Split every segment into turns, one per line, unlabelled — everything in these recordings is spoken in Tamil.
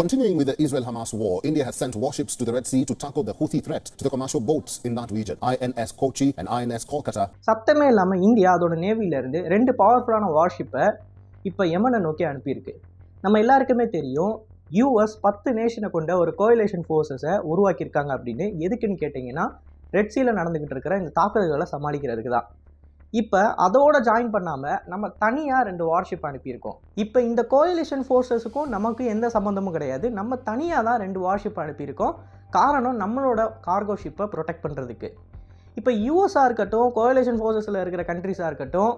Continuing with the Israel Hamas war, India has sent warships to the Red Sea to tackle the Houthi threat to the commercial boats in that region. INS Kochi and INS Kolkata.
சத்தமே இல்லாமல் இந்தியா அதோட நேவியில இருந்து ரெண்டு பவர்ஃபுல்லான வார்ஷிப்பை இப்போ யமனை நோக்கி அனுப்பியிருக்கு. நம்ம எல்லாருக்குமே தெரியும் யூஎஸ் பத்து நேஷனை கொண்ட ஒரு கோயிலேஷன் ஃபோர்ஸஸை உருவாக்கியிருக்காங்க அப்படின்னு. எதுக்குன்னு கேட்டிங்கன்னா ரெட் சீல நடந்துக்கிட்டு இருக்கிற இந்த தாக்குதல்களை சமாளிக்கிறதுக்கு தான். இப்போ அதோட ஜாயின் பண்ணாமல் நம்ம தனியாக ரெண்டு வார்ஷிப் அனுப்பியிருக்கோம். இப்போ இந்த கோயிலேஷன் ஃபோர்ஸஸுக்கும் நமக்கு எந்த சம்மந்தமும் கிடையாது. நம்ம தனியாக தான் ரெண்டு வார்ஷிப் அனுப்பியிருக்கோம். காரணம் நம்மளோட கார்கோ ஷிப்பை ப்ரொடெக்ட் பண்ணுறதுக்கு இப்போ யூஎஸ்ஸாக இருக்கட்டும் கோயலேஷன் ஃபோர்ஸஸில் இருக்கிற கண்ட்ரிஸாக இருக்கட்டும்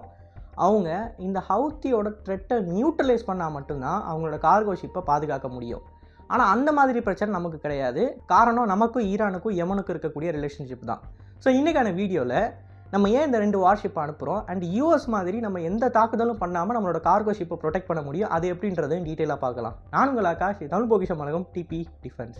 அவங்க இந்த ஹவுத்தியோட த்ரெட்டை நியூட்ரலைஸ் பண்ணால் மட்டும்தான் அவங்களோட கார்கோ ஷிப்பை பாதுகாக்க முடியும். ஆனால் அந்த மாதிரி பிரச்சனை நமக்கு கிடையாது. காரணம் நமக்கும் ஈரானுக்கும் யமனுக்கும் இருக்கக்கூடிய ரிலேஷன்ஷிப் தான். ஸோ இன்றைக்கான வீடியோவில் நம்ம ஏன் இந்த ரெண்டு வார்ஷிப் அனுப்புகிறோம் அண்ட் யூஎஸ் மாதிரி நம்ம எந்த தாக்குதலும் பண்ணாமல் நம்மளோட கார்கோ ஷிப்பை ப்ரொடெக்ட் பண்ண முடியும்? அது எப்படின்றதையும் டீட்டெயிலாக பார்க்கலாம். நான் உங்கள் ஆகாஷ் தமிழ் பொக்கிஷம் வணக்கம் டிபி டிஃபென்ஸ்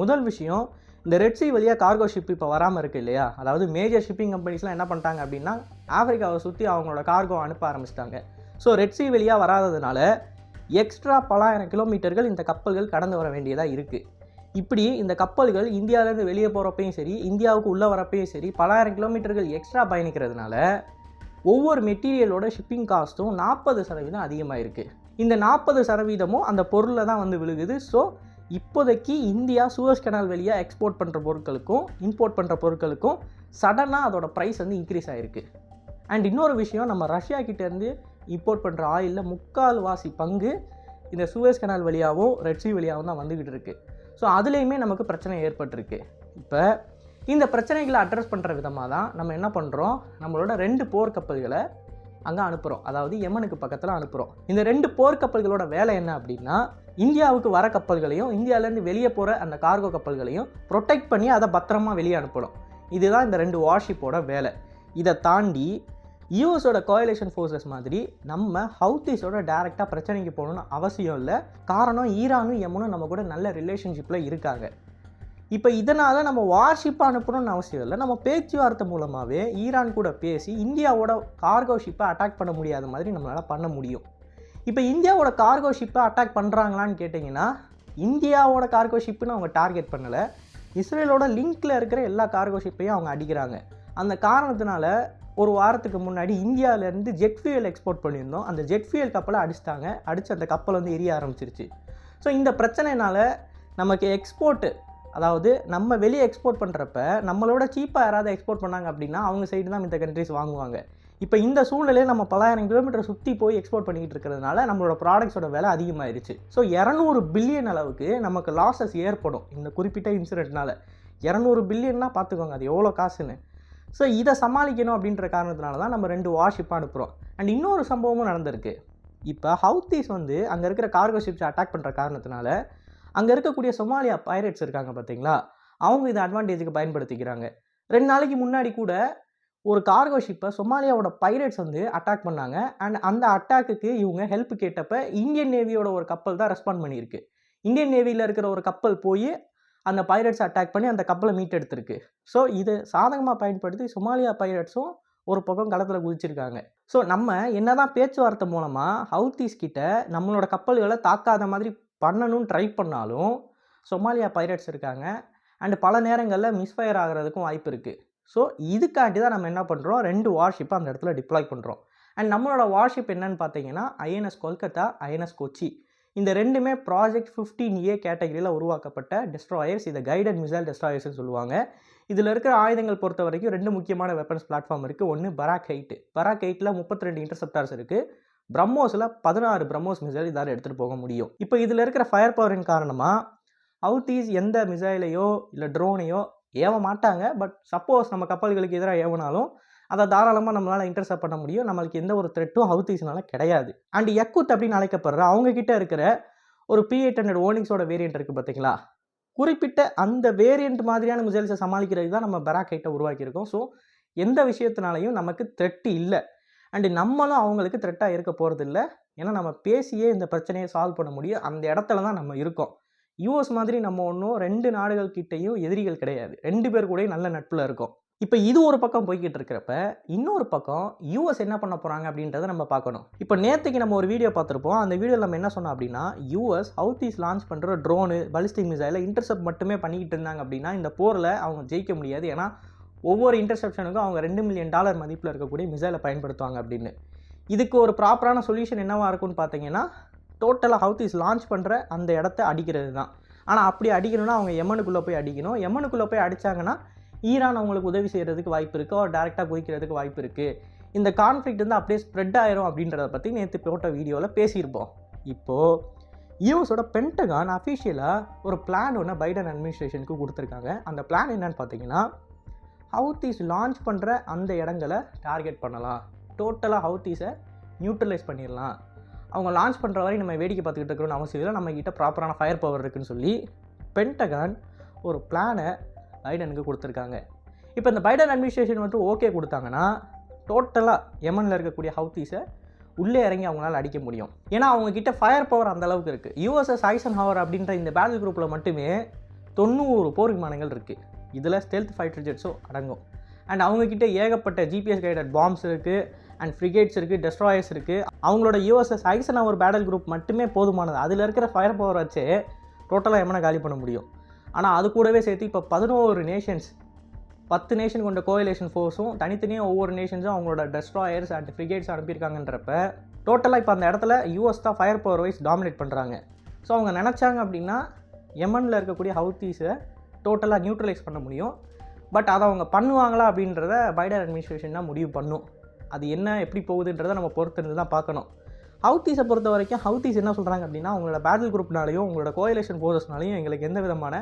முதல் விஷயம் இந்த ரெட் சி வழியாக கார்கோ ஷிப் இப்போ வராமல் இருக்கு இல்லையா? அதாவது மேஜர் ஷிப்பிங் கம்பெனிஸ்லாம் என்ன பண்ணிட்டாங்க அப்படின்னா ஆஃப்ரிக்காவை சுற்றி அவங்களோட கார்கோ அனுப்ப ஆரம்பிச்சிட்டாங்க. ஸோ ரெட் சி வழியாக வராததுனால எக்ஸ்ட்ரா பலாயிரம் கிலோமீட்டர்கள் இந்த கப்பல்கள் கடந்து வர வேண்டியதாக இருக்குது இப்படி இந்த கப்பல்கள் இந்தியாவிலேருந்து வெளியே போகிறப்பையும் சரி இந்தியாவுக்கு உள்ளே வரப்பையும் சரி பலாயிரம் கிலோமீட்டர்கள் எக்ஸ்ட்ரா பயணிக்கிறதுனால ஒவ்வொரு மெட்டீரியலோட ஷிப்பிங் காஸ்ட்டும் நாற்பது சதவீதம் அதிகமாக இருக்குது இந்த நாற்பது சதவீதமும் அந்த பொருளில் தான் வந்து விழுகுது. ஸோ இப்போதைக்கு இந்தியா சூயஸ் கனால் வழியாக எக்ஸ்போர்ட் பண்ணுற பொருட்களுக்கும் இம்போர்ட் பண்ணுற பொருட்களுக்கும் சடனாக அதோட ப்ரைஸ் வந்து இன்க்ரீஸ் ஆகிருக்கு அண்ட் இன்னொரு விஷயம் நம்ம ரஷ்யா கிட்டேருந்து இம்போர்ட் பண்ணுற ஆயிலில் முக்கால்வாசி பங்கு இந்த சூயஸ் கனால் வழியாகவும் ரெட்சி வழியாகவும் தான் வந்துக்கிட்டு இருக்குது ஸோ அதுலேயுமே நமக்கு பிரச்சனை ஏற்பட்டிருக்கு. இப்போ இந்த பிரச்சனைகளை அட்ரஸ் பண்ணுற விதமாக தான் நம்ம என்ன பண்ணுறோம் நம்மளோட ரெண்டு போர் கப்பல்களை அங்கே அனுப்புகிறோம் அதாவது யமனுக்கு பக்கத்தில் அனுப்புகிறோம் இந்த ரெண்டு போர் கப்பல்களோட வேலை என்ன அப்படின்னா இந்தியாவுக்கு வர கப்பல்களையும் இந்தியாவிலேருந்து வெளியே போகிற அந்த கார்கோ கப்பல்களையும் ப்ரொடெக்ட் பண்ணி அதை பத்திரமா வெளியே அனுப்பணும். இதுதான் இந்த ரெண்டு வார்ஷிப்போட வேலை. இதை தாண்டி யூஎஸோட கோயலேஷன் ஃபோர்ஸஸ் மாதிரி நம்ம ஹவுத்திஸோட டேரெக்டாக பிரச்சனைக்கு போகணும்னு அவசியம் இல்லை. காரணம் ஈரானும் எமனும் நம்ம கூட நல்ல ரிலேஷன்ஷிப்பில் இருக்காங்க. இப்போ இதனால் நம்ம வார்ஷிப்பை அனுப்பணும்னு அவசியம் இல்லை. நம்ம பேச்சுவார்த்தை மூலமாகவே ஈரான் கூட பேசி இந்தியாவோட கார்கோ ஷிப்பை அட்டாக் பண்ண முடியாத மாதிரி நம்மளால் பண்ண முடியும். இப்போ இந்தியாவோட கார்கோ ஷிப்பை அட்டாக் பண்ணுறாங்களான்னு கேட்டிங்கன்னா இந்தியாவோட கார்கோ ஷிப்புன்னு அவங்க டார்கெட் பண்ணலை. இஸ்ரேலோட லிங்க்கில் இருக்கிற எல்லா கார்கோ ஷிப்பையும் அவங்க அடிக்கிறாங்க. அந்த காரணத்தினால ஒரு வாரத்துக்கு முன்னாடி இந்தியாவிலேருந்து ஜெட் ஃபியூயல் எக்ஸ்போர்ட் பண்ணியிருந்தோம். அந்த ஜெட் ஃபியூயல் கப்பலை அடிச்சிட்டாங்க. அடித்து அந்த கப்பல் வந்து எரிய ஆரம்பிச்சிருச்சு. ஸோ இந்த பிரச்சனைனால நமக்கு எக்ஸ்போர்ட்டு அதாவது நம்ம வெளியே எக்ஸ்போர்ட் பண்ணுறப்ப நம்மளோட சீப்பாக யாராவது எக்ஸ்போர்ட் பண்ணாங்க அப்படின்னா அவங்க சைடு தான் இந்த கண்ட்ரிஸ் வாங்குவாங்க. இப்போ இந்த சூழ்நிலையில் நம்ம பலாயிரம் கிலோமீட்டர் சுற்றி போய் எக்ஸ்போர்ட் பண்ணிக்கிட்டு இருக்கிறதுனால நம்மளோட ப்ராடக்ட்ஸோட விலை அதிகமாகிருச்சு ஸோ இரநூறு பில்லியன் அளவுக்கு நமக்கு லாஸஸ் ஏற்படும். இந்த குறிப்பிட்ட இன்சிடென்ட்னால இரநூறு பில்லியன்னா பார்த்துக்கோங்க அது எவ்வளோ காசுன்னு. ஸோ இதை சமாளிக்கணும் அப்படின்ற காரணத்தினால தான் நம்ம ரெண்டு வார்ஷிப்பாக அனுப்புகிறோம் அண்ட் இன்னொரு சம்பவமும் நடந்திருக்கு. இப்போ ஹவுத்தீஸ் வந்து அங்கே இருக்கிற கார்கோ ஷிப்ஸை அட்டாக் பண்ணுற காரணத்தினால அங்கே இருக்கக்கூடிய சொமாலியா பைரட்ஸ் இருக்காங்க பார்த்தீங்களா? அவங்க இதை அட்வான்டேஜுக்கு பயன்படுத்திக்கிறாங்க. ரெண்டு நாளைக்கு முன்னாடி கூட ஒரு கார்கோ ஷிப்பை சொமாலியாவோட பைரட்ஸ் வந்து அட்டாக் பண்ணாங்க. அண்ட் அந்த அட்டாக்குக்கு இவங்க ஹெல்ப் கேட்டப்ப இந்தியன் நேவியோட ஒரு கப்பல் தான் ரெஸ்பாண்ட் பண்ணியிருக்கு. இந்தியன் நேவியில் இருக்கிற ஒரு கப்பல் போய் அந்த பைரட்ஸ் அட்டாக் பண்ணி அந்த கப்பலை மீட்டெடுத்திருக்கு. ஸோ இது சாதகமாக பயன்படுத்தி சொமாலியா பைரட்ஸும் ஒரு பக்கம் களத்தில் குதிச்சிருக்காங்க. ஸோ நம்ம என்னதான் பேச்சுவார்த்தை மூலமாக ஹவுத்தீஸ் கிட்ட நம்மளோட கப்பல்களை தாக்காத மாதிரி பண்ணணும்னு ட்ரை பண்ணாலும் சொமாலியா பைரட்ஸ் இருக்காங்க. அண்ட் பல நேரங்களில் மிஸ்ஃபயர் ஆகிறதுக்கும் வாய்ப்பு இருக்குது ஸோ இதுக்காண்டி தான் நம்ம என்ன பண்ணுறோம் ரெண்டு வார்ஷிப்பை அந்த இடத்துல டிப்ளாய் பண்ணுறோம் அண்ட் நம்மளோட வார்ஷிப் என்னன்னு பார்த்தீங்கன்னா ஐஎன்எஸ் கொல்கத்தா ஐஎன்எஸ் கொச்சி இந்த ரெண்டுமே ப்ராஜெக்ட் ஃபிஃப்டீன் ஏ கேட்டகரியில் உருவாக்கப்பட்ட டெஸ்ட்ராயர்ஸ் இதை கைடட் மிசைல் டெஸ்ட்ராயர்ஸ்னு சொல்லுவாங்க. இதில் இருக்கிற ஆயுதங்கள் பொறுத்த வரைக்கும் ரெண்டு முக்கியமான வெப்பன்ஸ் பிளாட்ஃபார்ம் இருக்குது ஒன்று பராக் ஹைட்டு பராக் ஹைட்டில் முப்பத்தி ரெண்டு இன்டர்செப்டார்ஸ் இருக்குது பிரம்மோஸில் பதினாறு பிரம்மோஸ் மிசைல் இதால் எடுத்துகிட்டு போக முடியும். இப்போ இதில் இருக்கிற ஃபயர் பவரின் காரணமாக ஹவுத்தீஸ் எந்த மிசைலையோ இல்லை ட்ரோனையோ ஏவ மாட்டாங்க. பட் சப்போஸ் நம்ம கப்பல்களுக்கு எதிராக ஏவனாலும் அதை தாராளமாக நம்மளால் இன்டர்செப்ட் பண்ண முடியும். நம்மளுக்கு எந்த ஒரு த்ரெட்டும் ஹவுத்தீஸ்னால கிடையாது. அண்ட் எக்குத் அப்படின்னு அழைக்கப்படுற அவங்க கிட்ட இருக்கிற ஒரு பி எயிட் ஹண்ட்ரட் ஓனிங்ஸோட வேரியன்ட் இருக்குது பார்த்தீங்களா? குறிப்பிட்ட அந்த வேரியன்ட் மாதிரியான மிசைல்ஸை சமாளிக்கிறதுக்கு தான் நம்ம பெராக் ஹைட்டை உருவாக்கியிருக்கோம். ஸோ எந்த விஷயத்தினாலையும் நமக்கு த்ரெட்டு இல்லை. அண்டு நம்மளும் அவங்களுக்கு த்ரெட்டாக இருக்க போகிறது இல்லை ஏன்னா நம்ம பேசியே இந்த பிரச்சனையை சால்வ் பண்ண முடியும். அந்த இடத்துல தான் நம்ம இருக்கோம். யூஎஸ் மாதிரி நம்ம ஒன்றும் ரெண்டு நாடுகள் கிட்டேயும் எதிரிகள் கிடையாது. ரெண்டு பேர் கூடயும் நல்ல நட்பில் இருக்கோம். இப்போ இது ஒரு பக்கம் போய்கிட்டு இருக்கிறப்ப இன்னொரு பக்கம் யூஎஸ் என்ன பண்ண போகிறாங்க அப்படின்றத நம்ம பார்க்கணும். இப்போ நேற்றுக்கு நம்ம ஒரு வீடியோ பார்த்துருப்போம். அந்த வீடியோவில் நம்ம என்ன சொன்னோம் அப்படின்னா யூஎஸ் ஹவுத்தீஸ் லான்ச் பண்ணுற ட்ரோனு பலிஸ்டிக் மிசைலை இன்டர்செப்ட் மட்டுமே பண்ணிக்கிட்டு இருந்தாங்க அப்படின்னா இந்த போரில் அவங்க ஜெயிக்க முடியாது. ஏன்னா ஒவ்வொரு இன்டர்செப்ஷனுக்கும் அவங்க ரெண்டு மில்லியன் டாலர் மதிப்பில் இருக்கக்கூடிய மிசைலை பயன்படுத்துவாங்க அப்படின்னு. இதுக்கு ஒரு ப்ராப்பரான சொல்யூஷன் என்னவாக இருக்கும்னு பார்த்தீங்கன்னா டோட்டலாக ஹவுத்தீஸ் லான்ச் பண்ணுற அந்த இடத்த அடிக்கிறது தான். ஆனால் அப்படி அடிக்கணும்னா அவங்க எமனுக்குள்ளே போய் அடிக்கணும். எமனுக்குள்ளே போய் அடித்தாங்கன்னா ஈரான் அவங்களுக்கு உதவி செய்கிறதுக்கு வாய்ப்பு இருக்குது அவர் டேரெக்டாக குதிக்கிறதுக்கு வாய்ப்பு இருக்குது இந்த கான்ஃப்ளிக்ட் வந்து அப்படியே ஸ்ப்ரெட் ஆயிரும் அப்படின்றத பற்றி நேற்று போட்ட வீடியோவில் பேசியிருப்போம். இப்போது யூஎஸோட பென்டகான் அஃபிஷியலாக ஒரு பிளான் ஒன்று பைடன் அட்மினிஸ்ட்ரேஷனுக்கு கொடுத்துருக்காங்க. அந்த பிளான் என்னன்னு பார்த்தீங்கன்னா ஹவுத்தீஸ் லான்ச் பண்ணுற அந்த இடங்களை டார்கெட் பண்ணலாம். டோட்டலாக ஹவுத்தீஸை நியூட்ரலைஸ் பண்ணிடலாம் அவங்க லான்ச் பண்ணுற வரை நம்ம வேடிக்கை பார்த்துக்கிட்டு இருக்கணும்னு அவசியம் இல்லை. நம்மக்கிட்ட ப்ராப்பரான ஃபயர் பவர் இருக்குதுன்னு சொல்லி பென்டகான் ஒரு பிளானை பைடனுக்கு கொடுத்துருக்காங்க. இப்போ இந்த பைடன் அட்மினிஸ்ட்ரேஷன் மட்டும் ஓகே கொடுத்தாங்கன்னா டோட்டலாக எமனில் இருக்கக்கூடிய ஹவுத்தீஸை உள்ளே இறங்கி அவங்களால அடிக்க முடியும். ஏன்னா அவங்க கிட்ட ஃபயர் பவர் அந்த அளவுக்கு இருக்குது யூஎஸ்எஸ் ஐசன் ஹவர் அப்படின்ற இந்த பேட்டில் குரூப்பில் மட்டுமே தொண்ணூறு போர் விமானங்கள் இருக்குது இதில் ஸ்டெல்த் ஃபைட்டர் ஜெட்ஸும் அடங்கும். அண்ட் அவங்கக்கிட்ட ஏகப்பட்ட ஜிபிஎஸ் கைடட் பாம்ஸ் இருக்குது அண்ட் ஃப்ரிகேட்ஸ் இருக்குது டெஸ்ட்ராயர்ஸ் இருக்குது அவங்களோட USS Eisenhower battle group மட்டுமே போதுமானது. அதில் இருக்கிற ஃபயர் பவர் வச்சு டோட்டலாக எமனை காலி பண்ண முடியும். ஆனால் அது கூடவே சேர்த்து இப்போ பதினோரு நேஷன்ஸ் பத்து நேஷன் கொண்ட கோயிலேஷன் ஃபோர்ஸும் தனித்தனியாக ஒவ்வொரு நேஷன்ஸும் அவங்களோட டெஸ்ட்ராயர்ஸ் அண்ட் ஃப்ரிகேட்ஸ் அனுப்பியிருக்காங்கன்றப்ப டோட்டலாக இப்போ அந்த இடத்துல யூஎஸ் தான் ஃபயர் பவர் வைஸ் டாமினேட் பண்ணுறாங்க ஸோ அவங்க நினச்சாங்க அப்படின்னா எமனில் இருக்கக்கூடிய ஹவுத்தீஸை டோட்டலாக நியூட்ரலைஸ் பண்ண முடியும். பட் அதை அவங்க பண்ணுவாங்களா அப்படின்றத பைடன் அட்மினிஸ்ட்ரேஷன் தான் முடிவு பண்ணும். அது என்ன எப்படி போகுதுன்றதை நம்ம பொறுத்திருந்து தான் பார்க்கணும். ஹவுத்தீஸை பொறுத்த வரைக்கும் ஹவுத்தீஸ் என்ன சொல்கிறாங்க அப்படின்னா அவங்களோட பேட்டில் குரூப்னாலையும் உங்களோட கோயிலேஷன் ஃபோர்ஸஸ்னாலையும் எங்களுக்கு எந்த விதமான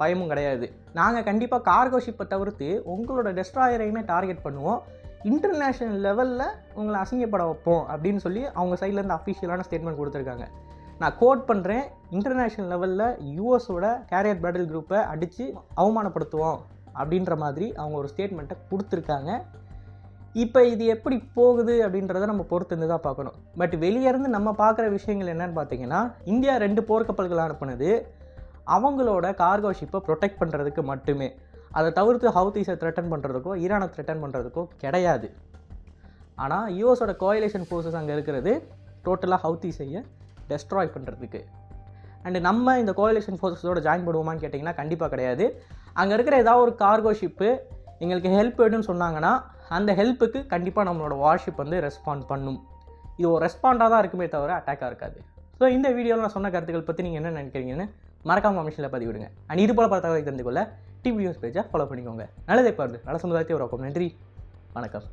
பயமும் கிடையாது. நாங்கள் கண்டிப்பாக கார்கோ ஷிப்பை தவிர்த்து உங்களோட டெஸ்ட்ராயரையுமே டார்கெட் பண்ணுவோம். இன்டர்நேஷ்னல் லெவலில் உங்களை அசிங்கப்பட வைப்போம் அப்படின்னு சொல்லி அவங்க சைட்லேருந்து அஃபிஷியலான ஸ்டேட்மெண்ட் கொடுத்துருக்காங்க. நான் கோட் பண்ணுறேன் இன்டர்நேஷ்னல் லெவலில் யூஎஸோட கேரியர் பேட்டில் குரூப்பை அடித்து அவமானப்படுத்துவோம் அப்படின்ற மாதிரி அவங்க ஒரு ஸ்டேட்மெண்ட்டை கொடுத்துருக்காங்க. இப்போ இது எப்படி போகுது அப்படின்றத நம்ம பொறுத்திருந்து தான் பார்க்கணும் பட் வெளியேருந்து நம்ம பார்க்குற விஷயங்கள் என்னன்னு பார்த்தீங்கன்னா இந்தியா ரெண்டு போர்க்கப்பல்கள் அனுப்புனது. அவங்களோட கார்கோ ஷிப்பை ப்ரொடெக்ட் பண்ணுறதுக்கு மட்டுமே. அதை தவிர்த்து ஹவுத்தீஸை த்ரெட்டன் பண்ணுறதுக்கோ ஈரானை த்ரெட்டன் பண்ணுறதுக்கோ கிடையாது. ஆனால் யூஎஸோட கோயிலேஷன் ஃபோர்ஸஸ் அங்கே இருக்கிறது டோட்டலாக ஹவுத்தீஸையை டெஸ்ட்ராய் பண்ணுறதுக்கு அண்டு நம்ம இந்த கோயிலேஷன் ஃபோர்ஸஸோட ஜாயின் பண்ணுவோமான்னு கேட்டிங்கன்னா கண்டிப்பாக கிடையாது. அங்கே இருக்கிற ஏதாவது ஒரு கார்கோ ஷிப்பு எங்களுக்கு ஹெல்ப் வேணும்னு சொன்னாங்கன்னா அந்த ஹெல்ப்புக்கு கண்டிப்பாக நம்மளோட வார்ஷிப் வந்து ரெஸ்பாண்ட் பண்ணும். இது ஒரு ரெஸ்பாண்டாக தான் இருக்குமே தவிர அட்டாக்காக இருக்காது. ஸோ இந்த வீடியோவில் நான் சொன்ன கருத்துக்கள் பற்றி நீங்கள் என்ன நினைக்கிறீங்கன்னு மறக்காம கமிஷனில் பதிவிடுங்க. அண்ட் இது போல பார்த்தாலும் தெரிந்து கொள்ள டிவி நியூஸ் பேஜை ஃபாலோ பண்ணிக்கோங்க. நல்லதே பாருது நல்ல சமுதாயத்தை உருவாக்கும். நன்றி. வணக்கம்.